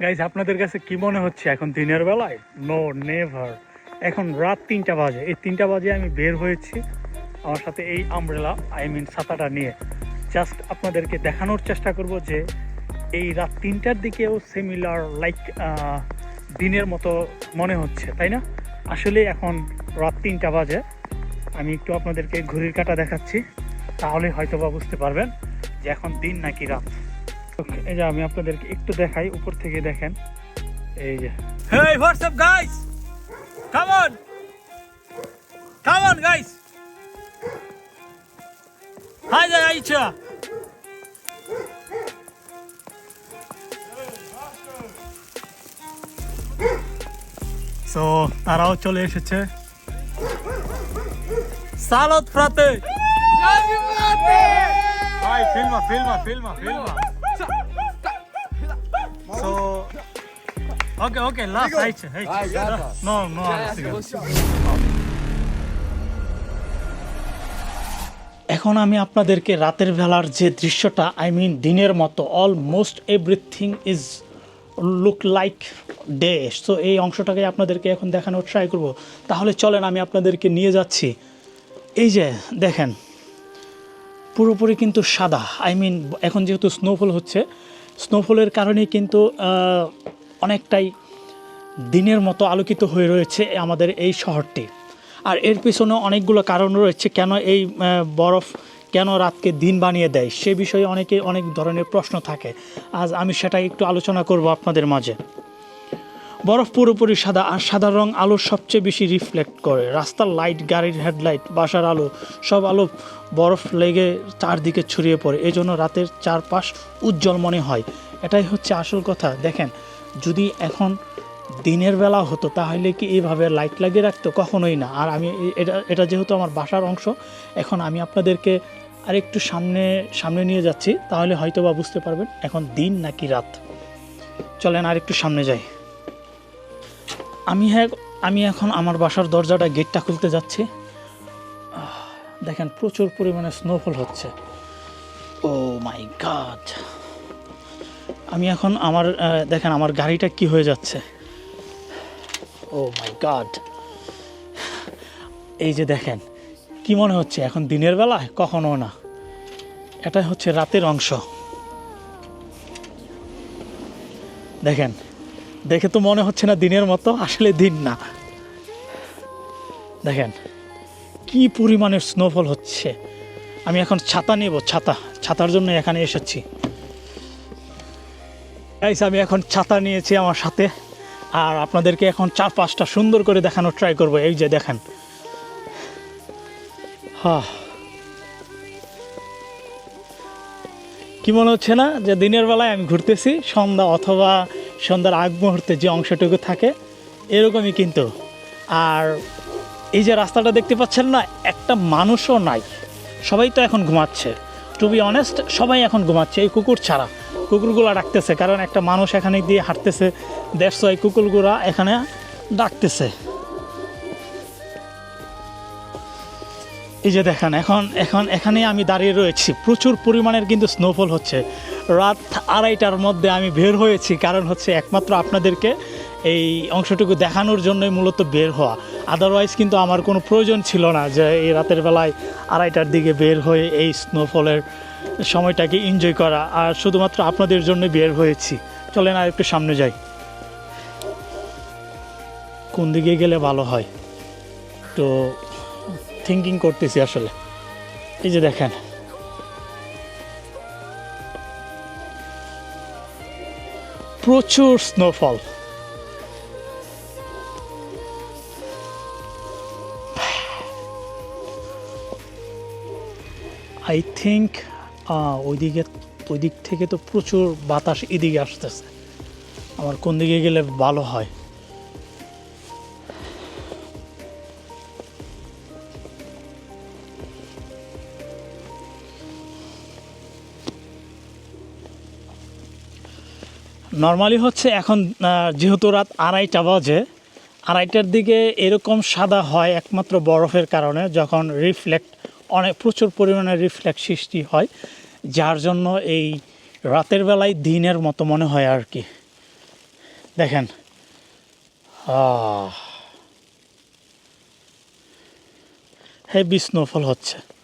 Guys আপনাদের কাছে কি মনে হচ্ছে? এখন দিনের বেলায়? নো নেভার এখন রাত তিনটা বাজে। এই তিনটা বাজে আমি বের হয়েছি আমার সাথে এই আমব্রেলা আই মিন ছাতাটা নিয়ে। জাস্ট আপনাদেরকে দেখানোর চেষ্টা করব যে এই রাত তিনটার দিকেও সিমিলার লাইক দিনের মতো মনে হচ্ছে, তাই না? আসলে এখন রাত তিনটা বাজে। আমি একটু আপনাদেরকে ঘড়ির কাঁটা দেখাচ্ছি। তাহলে হয়তো বা বুঝতে পারবেন যে এখন দিন নাকি রাত। এই যে আমি আপনাদেরকে একটু দেখাই উপর থেকে দেখেন এই যে Hey, what's up, guys? Come on! Come on, guys! Hi there, Aisha! তারাও চলে এসেছে Salad, frate! ফিল্মা ফিল্মা ফিল্মা ফিল্মা ওকে ওকে লাস্ট আইছে হেই নো নো এখন আমি আপনাদেরকে রাতের বেলার যে দৃশ্যটা আই মিন দিনের মতো almost everything is look like day so এই অংশটাকে আপনাদেরকে এখন দেখানোর ট্রাই করব। তাহলে চলেন আমি আপনাদেরকে নিয়ে যাচ্ছি। এই যে দেখেন পুরোপুরি কিন্তু সাদা। আই মিন এখন যেহেতু স্নোফল হচ্ছে স্নোফলের কারণে কিন্তু অনেকটাই দিনের মতো আলোকিত হয়ে রয়েছে আমাদের এই শহরটি। আর এর পিছনে অনেকগুলো কারণ রয়েছে, কেন এই বরফ কেন রাতকে দিন বানিয়ে দেয়, সে বিষয়ে অনেকে অনেক ধরনের প্রশ্ন থাকে। আজ আমি সেটা একটু আলোচনা করব আপনাদের মাঝে। বরফ পুরোপুরি সাদা আর সাদা রং আলো সবচেয়ে বেশি রিফ্লেক্ট করে। রাস্তার লাইট গাড়ির হেডলাইট বাসার আলো, সব আলো বরফ লেগে চারদিকে ছড়িয়ে পড়ে। এই জন্য রাতের চারপাশ উজ্জ্বল মনে হয়। এটাই হচ্ছে আসল কথা। দেখেন যদি এখন দিনের বেলা হতো, তাহলে কি এইভাবে লাইট লাগিয়ে রাখতো? কখনোই না। আর আমি এটা এটা যেহেতু আমার বাসার অংশ, এখন আমি আপনাদেরকে আরেকটু সামনে সামনে নিয়ে যাচ্ছি, তাহলে হয়তো বা বুঝতে পারবেন এখন দিন নাকি রাত। চলেন আর একটু সামনে যাই। আমি হ্যাঁ আমি এখন আমার বাসার দরজাটা গেটটা খুলতে যাচ্ছি। দেখেন প্রচুর পরিমাণে স্নোফল হচ্ছে। ও মাই গড আমি এখন আমার দেখেন আমার গাড়িটা কি হয়ে যাচ্ছে। Oh my god. এই যে দেখেন, কি মনে হচ্ছে এখন দিনের বেলায়? কখনো না। এটা হচ্ছে রাতের অংশ। দেখেন, দেখে তো মনে হচ্ছে না দিনের মতো, আসলে দিন না। দেখেন, কি পরিমাণের স্নোফল হচ্ছে। আমি এখন ছাতা নেব, ছাতা, ছাতার জন্য এখানে এসেছি। গাইস আমি এখন ছাতা নিয়েছি আমার সাথে। আর আপনাদেরকে এখন চার পাঁচটা সুন্দর করে দেখানোর ট্রাই করব। এই যে দেখেন। হা। কি মনে হচ্ছে না যে দিনের বেলায় আমি ঘুরতেছি? সন্ধ্যা অথবা সন্ধ্যার আগ মুহূর্তে যে অংশটুকু থাকে, এরকমই কিন্তু। আর এই যে রাস্তাটা দেখতে পাচ্ছেন না, একটা মানুষও নাই। সবাই তো এখন ঘুমাচ্ছে। টু বি অনেস্ট সবাই এখন ঘুমাচ্ছে, এই কুকুর ছাড়া। কুকুরগুলো ডাকতেছে, কারণ একটা মানুষ এখানে দিয়ে হাঁটতেছে দেড়শো এই কুকুরগুলা এখানে ডাকতেছে। এই যে দেখেন, এখন এখন এখানে আমি দাঁড়িয়ে রয়েছি। প্রচুর পরিমাণের কিন্তু স্নোফল হচ্ছে। রাত আড়াইটার মধ্যে আমি বের হয়েছি, কারণ হচ্ছে একমাত্র আপনাদেরকে এই অংশটুকু দেখানোর জন্যই মূলত বের হওয়া। আদারওয়াইজ কিন্তু আমার কোনো প্রয়োজন ছিল না যে এই রাতের বেলায় আড়াইটার দিকে বের হয়ে এই স্নোফলের সময়টাকে এনজয় করা, আর শুধুমাত্র আপনাদের জন্য বের হয়েছি। চলেন আর একটু সামনে যাই। কোন দিকে গেলে ভালো হয়? তো থিঙ্কিং করতেছি আসলে। এই যে দেখেন। প্রচুর স্নোফল আই থিঙ্ক ওইদিকে ওই দিক থেকে তো প্রচুর বাতাস এদিকে আসতেছে। আমার কোন দিকে গেলে ভালো হয়? নর্মালি হচ্ছে এখন যেহেতু রাত আড়াইটা বাজে, আড়াইটার দিকে এরকম সাদা হয় একমাত্র বরফের কারণে, যখন রিফ্লেক্ট অনেক প্রচুর পরিমাণে রিফ্লেক্ট সৃষ্টি হয়, যার জন্য এই রাতের বেলায় দিনের মতো মনে হয় আর কি। দেখেন। হ্যাঁ বিষ্ণুফল হচ্ছে।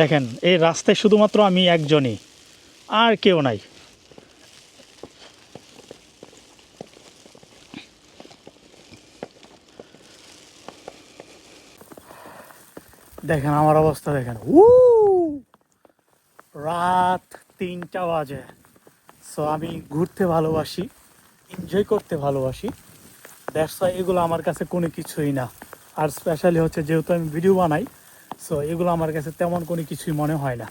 দেখেন, এই রাস্তায় শুধুমাত্র আমি একজনই, আর কেউ নাই। দেখেন, আমার অবস্থা দেখেন। উ রাত তিনটা বাজে। সো আমি ঘুরতে ভালোবাসি এনজয় করতে ভালোবাসি। দ্যাটস এগুলো আমার কাছে কোনো কিছুই না। আর স্পেশালি হচ্ছে, যেহেতু আমি ভিডিও বানাই সো এগুলো আমার কাছে তেমন কোনো কিছুই মনে হয় না।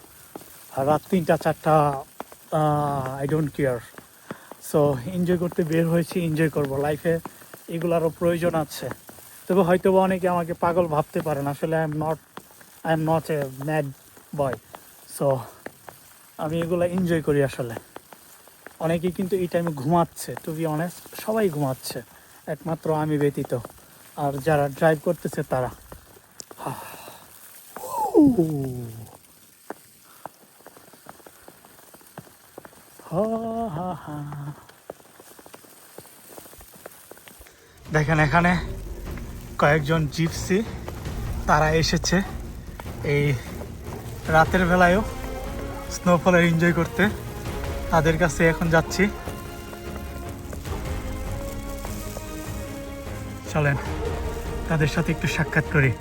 আর রাত তিনটা, চারটা I don't care so enjoy করতে বের হয়েছি এনজয় করব লাইফে এগুলারও প্রয়োজন আছে। তবে হয়তো বা অনেকে আমাকে পাগল ভাবতে পারেন আসলে I am not I am not a mad boy so আমি এগুলো এনজয় করি আসলে। অনেকেই কিন্তু এই টাইমে ঘুমাচ্ছে টু বি অনেস্ট সবাই ঘুমাচ্ছে। একমাত্র আমি ব্যতীত। আর যারা ড্রাইভ করতেছে তারা। হা। দেখেন, এখানে কয়েকজন জিপসি, তারা এসেছে এই রাতের বেলায়ও স্নোফলের এনজয় করতে। তাদের কাছে এখন যাচ্ছি। চলেন, তাদের সাথে একটু সাক্ষাৎ করি।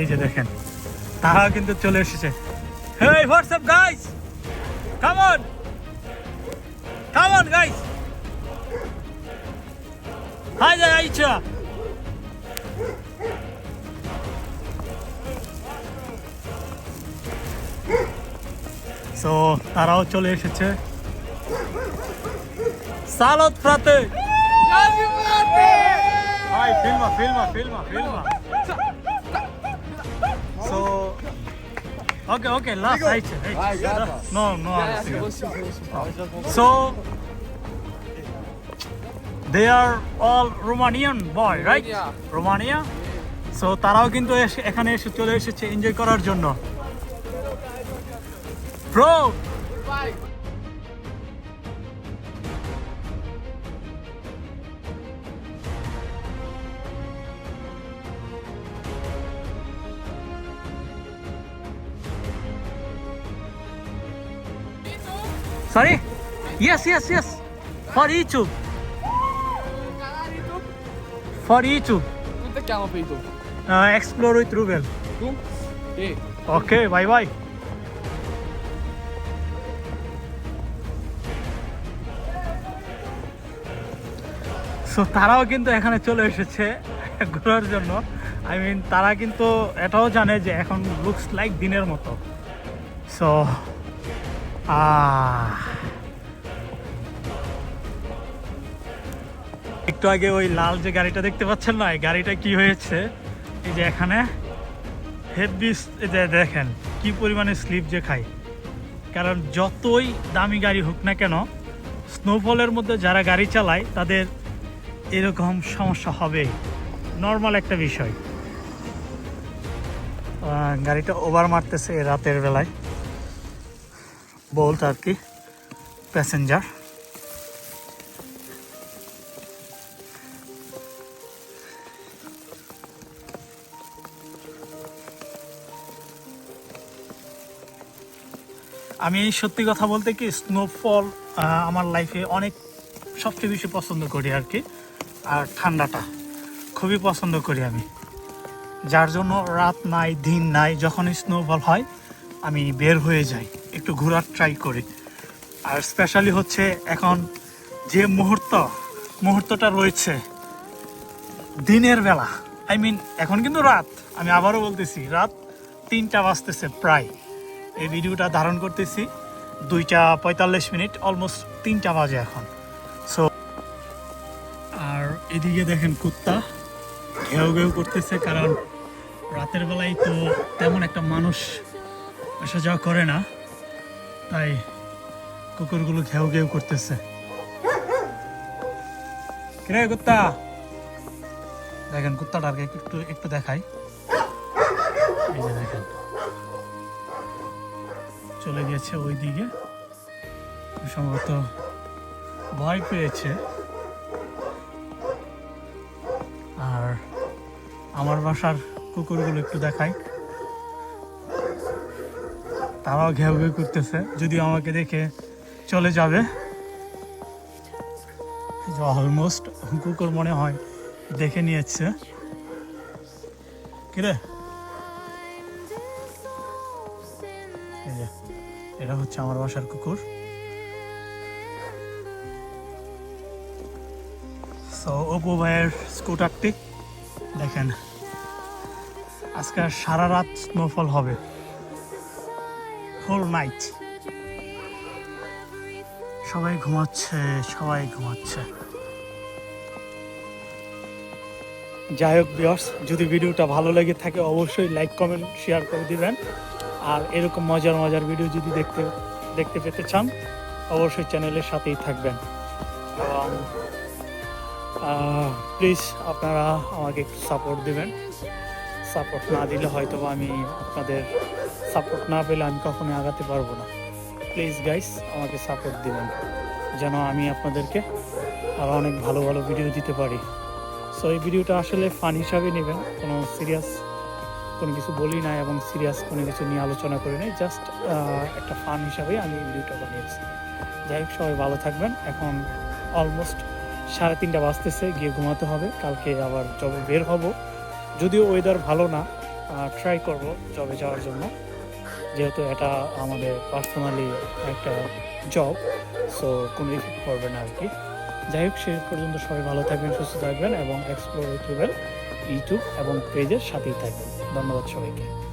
এই যে দেখেন তাহা কিন্তু চলে এসেছে। Hey what's guys come on come on guys hi যা আইছা। সো তারাও চলে এসেছে। সালত ফ্রাতে ফিল্মা ফিল্মা ফিল্মা ফিল্মা okay, okay, last right, right. No, no, I'm So, they are all Romanian boy, right? Romania. So, তারাও কিন্তু এসে- এখানে এসে চলে এসেছে এনজয় করার জন্য bro Sorry? Yes, yes, yes. For YouTube. For YouTube. Come ti chiamo per tu? Uh, explore with Ruben. Tu? Okay, bye bye. So তারাও কিন্তু এখানে চলে এসেছে ঘোরার জন্য আই মিন তারা কিন্তু এটাও জানে যে এখন লুকস লাইক দিনের মতো সো একটু আগে ওই লাল যে গাড়িটা দেখতে পাচ্ছেন না, এই গাড়িটা কি হয়েছে? এই যে এখানে হেভি যে দেখেন, কি পরিমাণে স্লিপ যে খায়। কারণ যতই দামি গাড়ি হোক না কেন স্নোফলের মধ্যে যারা গাড়ি চালায়, তাদের এরকম সমস্যা হবে। নর্মাল একটা বিষয়। গাড়িটা ওভার মারতেছে রাতের বেলায়। বলতে আর কি? প্যাসেঞ্জার আমি সত্যি কথা বলতে কি স্নোফল আমার লাইফে অনেক, সবচেয়ে বেশি পছন্দ করি আর কি। আর ঠান্ডাটা খুবই পছন্দ করি আমি। যার জন্য রাত নাই, দিন নাই, যখনই স্নোফল হয়, আমি বের হয়ে যাই। একটু ঘোরার ট্রাই করি। আর স্পেশালি হচ্ছে এখন যে মুহূর্ত, মুহূর্তটা রয়েছে, দিনের বেলা। আই মিন এখন কিন্তু রাত। আমি আবারও বলতেছি, রাত তিনটা বাজতেছে প্রায়। এই ভিডিওটা ধারণ করতেছি দুইটা পঁয়তাল্লিশ মিনিট অলমোস্ট তিনটা বাজে এখন। সো আর এদিকে দেখেন কুত্তা, ঘেউ ঘেউ করতেছে, কারণ রাতের বেলায় তো তেমন একটা মানুষ আসা যাওয়া করে না। তাই কুকুরগুলো ঘেউ ঘেউ করতেছে। কিরে কুত্তা? দেখেন, কুত্তাটাকে একটু একটু দেখাই। এই যে দেখেন। চলে গেছে ওই দিকে সম্ভবত ভয় পেয়েছে। আর আমার বাসার কুকুরগুলো একটু দেখাই। তারাও ঘেউ ঘেউ করতেছে, যদিও আমাকে দেখে চলে যাবে। অলমোস্ট কুকুর মনে হয় দেখে নিয়েছে। কিরে এটা হচ্ছে আমার বাসার কুকুর। সো অপু ভাইয়ের স্কুটারটি দেখেন, আজকে সারা রাত স্নোফল হবে। নাইট সবাই ঘুমাচ্ছে সবাই ঘুমাচ্ছে। যাই হোক বিয়র্স যদি ভিডিওটা ভালো লেগে থাকে, অবশ্যই লাইক কমেন্ট শেয়ার করে দিবেন। আর এরকম মজার মজার ভিডিও যদি দেখতে দেখতে পেতে চান, অবশ্যই চ্যানেলের সাথেই থাকবেন। এবং প্লিজ আপনারা আমাকে একটু সাপোর্ট দেবেন। সাপোর্ট না দিলে হয়তো আমি আপনাদের সাপোর্ট না পেলে আমি কখনোই আগাতে পারব না। প্লিজ গাইস আমাকে সাপোর্ট দিবেন। যেন আমি আপনাদেরকে আরও অনেক ভালো ভালো ভিডিও দিতে পারি। সো এই ভিডিওটা আসলে ফান হিসাবে নেবেন। কোনো সিরিয়াস কোনো কিছু বলি না এবং সিরিয়াস কোনো কিছু নিয়ে আলোচনা করি নাই। জাস্ট একটা ফান হিসাবেই আমি এই ভিডিওটা বানিয়েছি। যাই হোক, সবাই ভালো থাকবেন। এখন অলমোস্ট সাড়ে তিনটা বাজতেছে, গিয়ে ঘুমাতে হবে। কালকে আবার জবে বের হব। যদিও ওয়েদার ভালো না ট্রাই করব জবে যাওয়ার জন্য। যেহেতু এটা আমাদের পার্সোনালি একটা জব সো কোনো ইফেক্ট পড়বে না আর কি যাই হোক শেষ পর্যন্ত সবাই ভালো থাকবেন, সুস্থ থাকবেন এবং এক্সপ্লোর ইউটিউবের ইউটিউব এবং পেজের সাথেই থাকবেন। ধন্যবাদ সবাইকে।